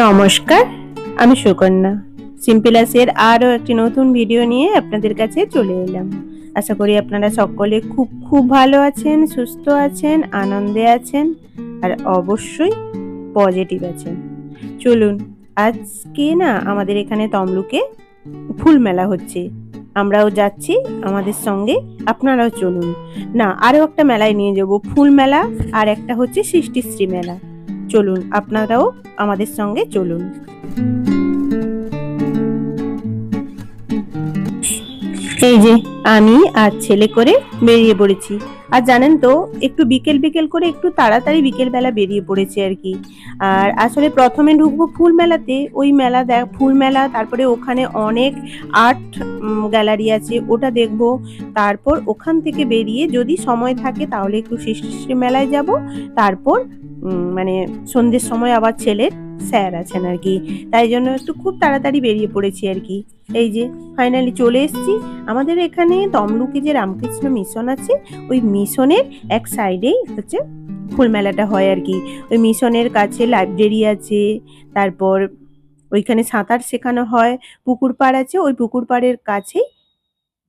নমস্কার, আমি সুকন্যা। সিম্পলাসের আরও একটি নতুন ভিডিও নিয়ে আপনাদের কাছে চলে এলাম। আশা করি আপনারা সকলে খুব খুব ভালো আছেন, সুস্থ আছেন, আনন্দে আছেন, আর অবশ্যই পজিটিভ আছেন। চলুন, আজকে না আমাদের এখানে তমলুকে ফুল মেলা হচ্ছে। আমরাও যাচ্ছি আমাদের সঙ্গে, আপনারাও চলুন। না, আরও একটা মেলায় নিয়ে যাব, ফুল মেলা, আর একটা হচ্ছে সৃষ্টিশ্রী মেলা। চলুন, আপনারাও আমাদের সঙ্গে চলুন। এই যে, আমি আর ছেলে করে বেরিয়ে পড়েছি। আর জানেন তো, একটু বিকেল বিকেল করে একটু তাড়াতাড়ি বিকেল বেলা বেরিয়ে পড়েছে আর কি। আর আসলে প্রথমে ঢুকবো ফুল মেলাতে, ওই মেলা দেখ, ফুল মেলা, তারপরে ওখানে অনেক আর্ট গ্যালারি আছে, ওটা দেখব। তারপর ওখান থেকে বেরিয়ে যদি সময় থাকে তাহলে একটু সৃষ্টি মেলায় যাব, তারপর মানে সন্ধ্যের সময় আবার ছেলের স্যার আছেন আর কি। তাই জন্য একটু খুব তাড়াতাড়ি বেরিয়ে পড়েছি আর কি। এই যে ফাইনালি চলে এসেছি। আমাদের এখানে তমলুকে যে রামকৃষ্ণ মিশন আছে, ওই মিশনের এক সাইডেই হচ্ছে ফুল মেলাটা হয় আর কি। ওই মিশনের কাছে লাইব্রেরি আছে, তারপর ওইখানে সাঁতার শেখানো হয়, পুকুর পাড় আছে, ওই পুকুর পাড়ের কাছেই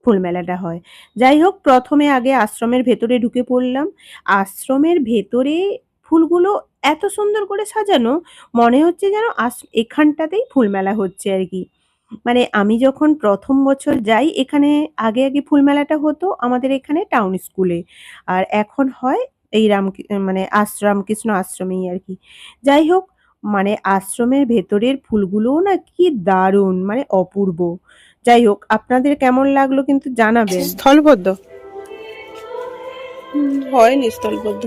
ফুল মেলাটা হয়। যাই হোক, প্রথমে আগে আশ্রমের ভেতরে ঢুকে পড়লাম। আশ্রমের ভেতরে ফুলগুলো এত সুন্দর করে সাজানো মনে হচ্ছে যেন আস- এখানটাতেই ফুল মেলা হচ্ছে আর কি। মানে আমি যখন প্রথম বছর যাই এখানে আগে আগে ফুল মেলাটা হতো আমাদের এখানে টাউন স্কুলে আর এখন হয় এই রাম মানে আশ্রম রামকৃষ্ণ আশ্রমেই আর কি। যাই হোক মানে আশ্রমের ভেতরের ফুলগুলোও না কি দারুণ মানে অপূর্ব। যাই হোক আপনাদের কেমন লাগল কিন্তু জানাবেন। স্থলপদ্ম হুম, হয়নি স্থলপদ্ম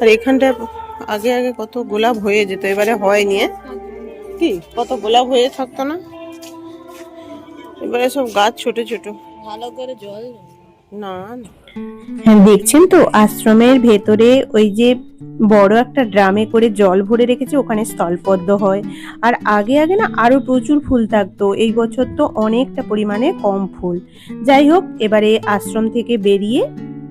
আর এখানটা আগে আগে কত গোলাপ হয়ে যেত এবারে হয়নি। এ? কি? কত গোলাপ হয়ে থাকতো না? এবারে সব গাছ ছোট ছোট। ভালো করে জল না না। হ্যাঁ দেখছেন তো? আশ্রমের ভেতরে ওই যে বড় একটা ড্রামে করে জল ভরে রেখেছে ওখানে স্থলপদ্ম হয়। আর আগে আগে না আরও প্রচুর ফুল থাকতো। এই বছর তো অনেকটা পরিমাণে কম ফুল। যাই হোক এবারে আশ্রম থেকে বেরিয়ে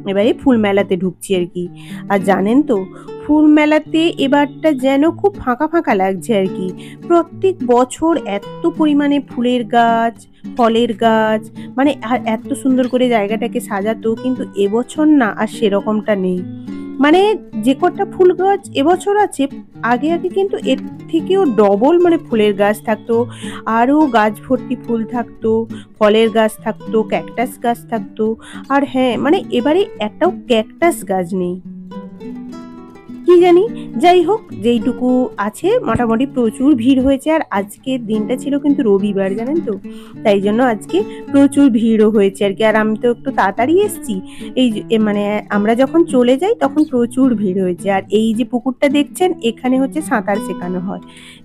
এবারে ফুল মেলাতে ঢুকছি আর কি। আর জানেন তো, ফুল মেলাতে এবারটা যেন খুব ফাঁকা ফাঁকা লাগছে আর কি। প্রত্যেক বছর এত পরিমাণে ফুলের গাছ, ফলের গাছ মানে আর এত সুন্দর করে জায়গাটাকে সাজাতো, কিন্তু এবছর না, আর সেরকমটা নেই। মানে যে কটা ফুল গাছ এবছর আছে, আগে আগে কিন্তু এর থেকেও ডবল মানে ফুলের গাছ থাকতো। আরও গাছ ভর্তি ফুল থাকতো, ফলের গাছ থাকতো ক্যাকটাস গাছ থাকতো। আর হ্যাঁ মানে এবারে একটাও ক্যাকটাস গাছ নেই। কি জানি? যাই হোক, যেইটুকু আছে, মোটামুটি প্রচুর ভিড় হয়েছে, আর আজকের দিনটা ছিল কিন্তু রবিবার, জানেন তো? তাই জন্য আজকে প্রচুর ভিড়ও হয়েছে আর কি। আর আমি তো একটু তাড়াতাড়ি এসেছি। এই মানে আমরা যখন চলে যাই, তখন প্রচুর ভিড় হয়েছে। আর এই যে পুকুরটা দেখছেন, এখানে হচ্ছে সাঁতার শেখানো হয়।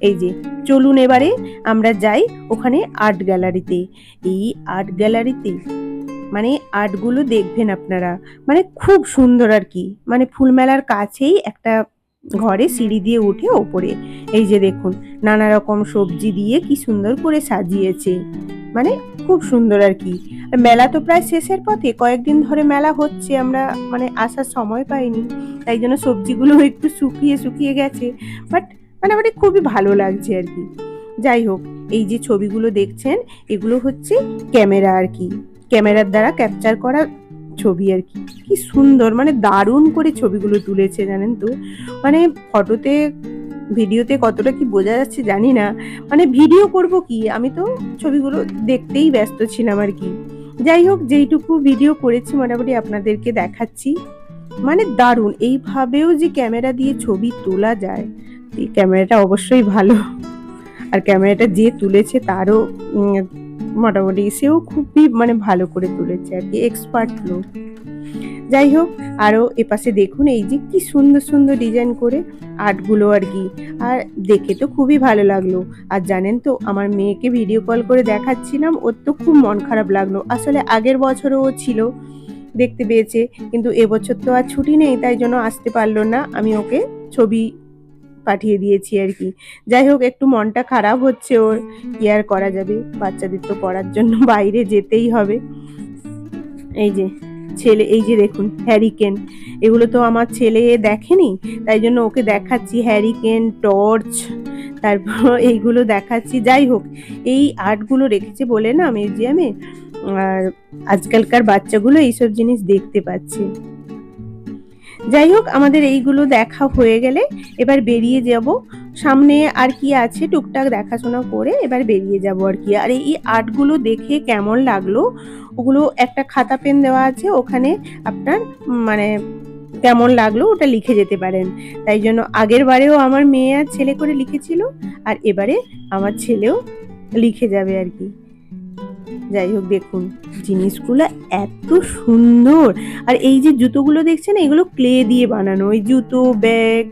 এই যে, চলুন এবারে আমরা যাই ওখানে আর্ট গ্যালারিতে। এই আর্ট গ্যালারিতে মানে আর্টগুলো দেখবেন আপনারা। মানে খুব সুন্দর আর কি। মানে ফুলমেলার কাছেই একটা ঘরে সিঁড়ি দিয়ে উঠে ওপরে। এই যে দেখুন, নানা রকম সবজি দিয়ে কি সুন্দর করে সাজিয়েছে। মানে খুব সুন্দর আর কি। মেলা তো প্রায় শেষের পথে। কয়েকদিন ধরে মেলা হচ্ছে, আমরা মানে আসার সময় পাইনি। তাই জন্য সবজিগুলো একটু শুকিয়ে শুকিয়ে গেছে। বাট মানে মানে খুবই ভালো লাগছে আর কি। যাই হোক, এই যে ছবিগুলো দেখছেন, এগুলো হচ্ছে ক্যামেরা আর কি। ক্যামেরার দ্বারা ক্যাপচার করা ছবি আর কি। কি সুন্দর মানে দারুণ করে ছবিগুলো তুলেছে, জানেন তো? মানে ফটোতে ভিডিওতে কতটা কি বোঝা যাচ্ছে জানি না। মানে ভিডিও করব কি? আমি তো ছবিগুলো দেখতেই ব্যস্ত ছিলাম আর কি। যাই হোক, যেইটুকু ভিডিও করেছি মোটামুটি আপনাদেরকে দেখাচ্ছি। মানে দারুণ, এইভাবেও যে ক্যামেরা দিয়ে ছবি তোলা যায় ক্যামেরাটা অবশ্যই ভালো। আর ক্যামেরাটা যে তুলেছে তারও মোটামুটি সেও খুবই মানে ভালো করে তুলেছে আর কি এক্সপার্ট লোক। যাই হোক আরও এপাশে দেখুন, এই যে কি সুন্দর সুন্দর ডিজাইন করে আর্টগুলো আর কি। আর দেখে তো খুবই ভালো লাগল। আর জানেন তো, আমার মেয়েকে ভিডিও কল করে দেখাচ্ছিলাম, ওর তো খুব মন খারাপ লাগল। আসলে আগের বছরও ও ছিল, দেখতে পেয়েছে, কিন্তু এবছর তো আর ছুটি নেই, তাই জন্য আসতে পারল না। আমি ওকে ছবি পাঠিয়ে দিয়েছি আর কি। যাই হোক একটু মনটা খারাপ হচ্ছে ওর। কি আর করা যাবে? বাচ্চাদের তো পড়ার জন্য বাইরে যেতেই হবে। এই যে ছেলে এই যে দেখুন হ্যারিকেন এগুলো তো আমার ছেলে দেখেনি তাই জন্য ওকে দেখাচ্ছি। হ্যারিকেন টর্চ তারপর এইগুলো দেখাচ্ছি। যাই হোক এই আর্টগুলো রেখেছে বলে না মিউজিয়ামে আর আজকালকার বাচ্চাগুলো এইসব জিনিস দেখতে পাচ্ছে। যাই হোক, আমাদের এইগুলো দেখা হয়ে গেলে এবার বেরিয়ে যাব। সামনে আর কি আছে? টুকটাক দেখাশোনা করে এবার বেরিয়ে যাব আর কি। আর এই আর্টগুলো দেখে কেমন লাগল? ওগুলো একটা খাতা পেন দেওয়া আছে, ওখানে আপনার মানে কেমন লাগল ওটা লিখে যেতে পারেন। তাই জন্য আগের বারেও আমার মেয়ে আর ছেলে করে লিখেছিল, আর এবারে আমার ছেলেও লিখে যাবে আর কি। যাই হোক দেখুন, জিনিসগুলো এত সুন্দর। আর এই যে জুতোগুলো দেখছেন, এগুলো ক্লে দিয়ে বানানো। ওই জুতো ব্যাগ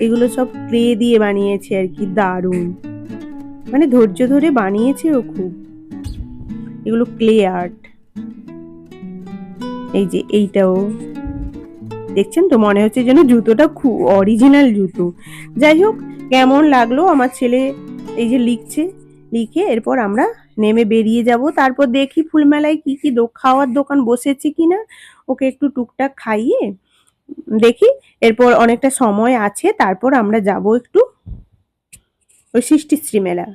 এগুলো সব ক্লে দিয়ে বানিয়েছে আর কি, দারুণ। মানে ধৈর্য ধরে বানিয়েছে ও খুব। এগুলো ক্লে আর্ট এই যে এইটাও। দেখছেন তো, মনে হচ্ছে যেন জুতোটা খুব অরিজিনাল জুতো। যাই হোক, কেমন লাগল? আমার ছেলে এই যে লিখছে, লিখে এরপর আমরা নেমে বেরিয়ে যাব। তারপর দেখি ফুলমেলায় কি কি খাওয়ার দোকান বসেছে কিনা। ওকে একটু টুকটাক খাইয়ে দেখি। এরপর অনেকটা সময় আছে, তারপর আমরা যাব একটু ওই সৃষ্টিশ্রী মেলা।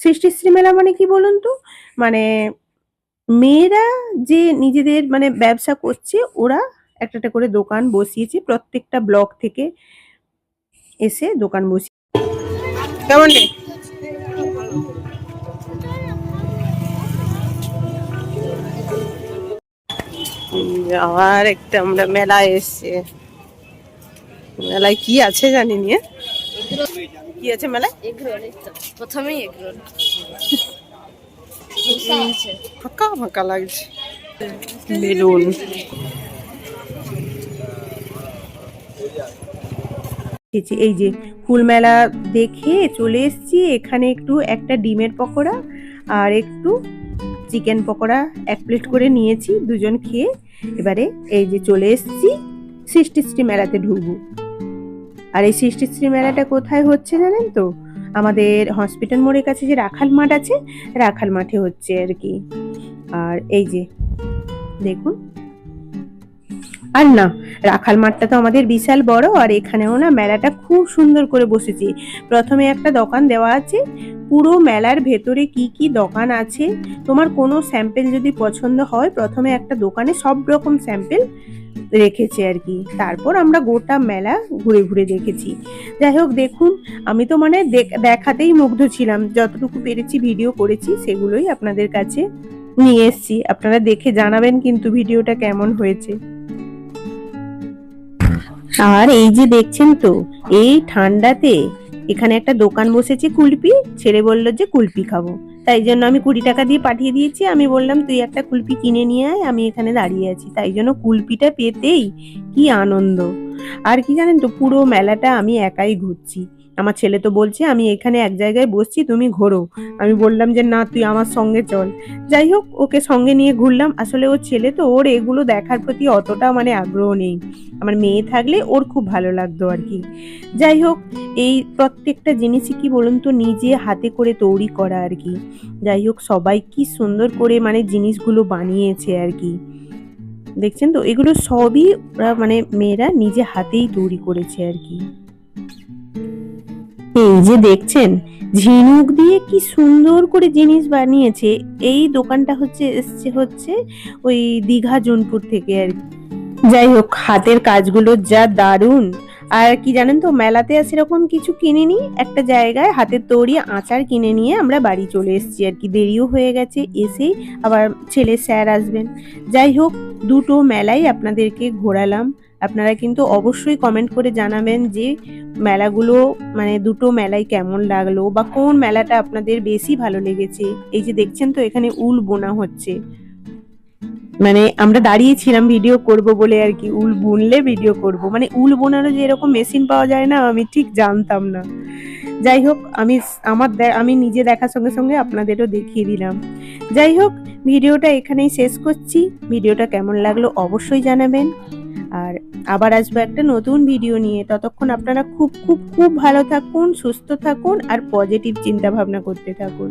সৃষ্টিশ্রী মেলা মানে কি বলুন তো? মানে মেয়েরা যে নিজেদের মানে ব্যবসা করছে, ওরা একটা একটা করে দোকান বসিয়েছে, প্রত্যেকটা ব্লক থেকে এসে দোকান বসিয়ে কেমন আবার একটা আমরা মেলায় এসছে। মেলায় কি আছে জানি নিয়ে? কি আছে মেলায়? প্রথমেই ফাঁকা ফাঁকা লাগছে। বেলুন এসেছি এই যে ফুল মেলা দেখে চলে এসেছি। এখানে একটু একটা ডিমের পকোড়া আর একটু চিকেন পকোড়া এক প্লেট করে নিয়েছি, দুজন খেয়ে এবারে এই যে চলে এসেছি সৃষ্টিশ্রী মেলাতে ঢুকবো। আর এই সৃষ্টিশ্রী মেলাটা কোথায় হচ্ছে জানেন তো? আমাদের হসপিটাল মোড়ের কাছে যে রাখাল মাঠ আছে, রাখাল মাঠে হচ্ছে আর কি। আর এই যে দেখুন আর না, রাখাল মাঠটা তো আমাদের বিশাল বড়, আর এখানেও না মেলাটা খুব সুন্দর করে বসেছে। প্রথমে একটা দোকান দেওয়া আছে, পুরো মেলার ভেতরে কি কি দোকান আছে, তোমার কোনো স্যাম্পেল যদি পছন্দ হয়, প্রথমে একটা দোকানে সব রকম স্যাম্পেল রেখেছে আর কি। তারপর আমরা গোটা মেলা ঘুরে ঘুরে দেখেছি। যাই হোক, দেখুন, আমি তো মানে দেখ- দেখাতেই মুগ্ধ ছিলাম। যতটুকু পেরেছি ভিডিও করেছি, সেগুলোই আপনাদের কাছে নিয়ে এসেছি। আপনারা দেখে জানাবেন কিন্তু ভিডিওটা কেমন হয়েছে। আর এই যে দেখছেন তো, এই ঠান্ডাতে এখানে একটা দোকান বসেছে কুলপি, ছেলে বলল যে কুলপি খাব। তাই জন্য আমি কুড়ি টাকা দিয়ে পাঠিয়ে দিয়েছি, আমি বললাম, তুই একটা কুলপি কিনে নিয়ে আয়, আমি এখানে দাঁড়িয়ে আছি। তাই জন্য কুলপিটা পেতেই কি আনন্দ। আর কি জানেন তো, পুরো মেলাটা আমি একাই ঘুরছি। আমার ছেলে তো বলছে, আমি এখানে এক জায়গায় বসছি, তুমি ঘোরো। আমি বললাম যে, না, তুই আমার সঙ্গে চল। যাই হোক, ওকে সঙ্গে নিয়ে ঘুরলাম। আসলে ওর ছেলে তো, ওর এগুলো দেখার প্রতি অতটা মানে আগ্রহ নেই। আমার মেয়ে থাকলে ওর খুব ভালো লাগতো আর কি। যাই হোক, এই প্রত্যেকটা জিনিসই কি বলুন তো, নিজে হাতে করে তৈরি করা আর কি। যাই হোক, সবাই কি সুন্দর করে মানে জিনিসগুলো বানিয়েছে আর কি। দেখছেন তো? এগুলো সবই ওরা মানে মেয়েরা নিজে হাতেই তৈরি করেছে আর কি। এই যে দেখছেন, ঝিনুক দিয়ে কি সুন্দর করে জিনিস বানিয়েছে। এই দোকানটা হচ্ছে, এসছে হচ্ছে ওই দীঘা জোনপুর থেকে আর যাই হোক, হাতের কাজগুলো যা দারুণ। আর কি জানেন তো, মেলাতে সেরকম কিছু কিনে কিনিনি। একটা জায়গায় হাতের তৈরি আচার কিনে নিয়ে আমরা বাড়ি চলে এসেছি আর কি। দেরিও হয়ে গেছে, এসেই আবার ছেলে স্যার আসবেন। যাই হোক, দুটো মেলাই আপনাদেরকে ঘোরালাম। আপনারা কিন্তু অবশ্যই কমেন্ট করে জানাবেন যে মেলাগুলো মানে দুটো মেলাই কেমন লাগল বা কোন মেলাটা আপনাদের বেশি ভালো লেগেছে। এই যে দেখছেন তো এখানে উল বোনা হচ্ছে। মানে আমরা দাঁড়িয়েছিলাম ভিডিও করব বলে আর কি, উল বুনলে ভিডিও করব। মানে উল বোনারও যে এরকম মেশিন পাওয়া যায় না, আমি ঠিক জানতাম না। যাই হোক, আমি আমার আমি নিজে দেখার সঙ্গে সঙ্গে আপনাদেরও দেখিয়ে দিলাম। যাই হোক ভিডিওটা এখানেই শেষ করছি। ভিডিওটা কেমন লাগল অবশ্যই জানাবেন। আর আবার আসব একটা নতুন ভিডিও নিয়ে। ততক্ষণ আপনারা খুব খুব খুব ভালো থাকুন, সুস্থ থাকুন আর পজিটিভ চিন্তা ভাবনা করতে থাকুন।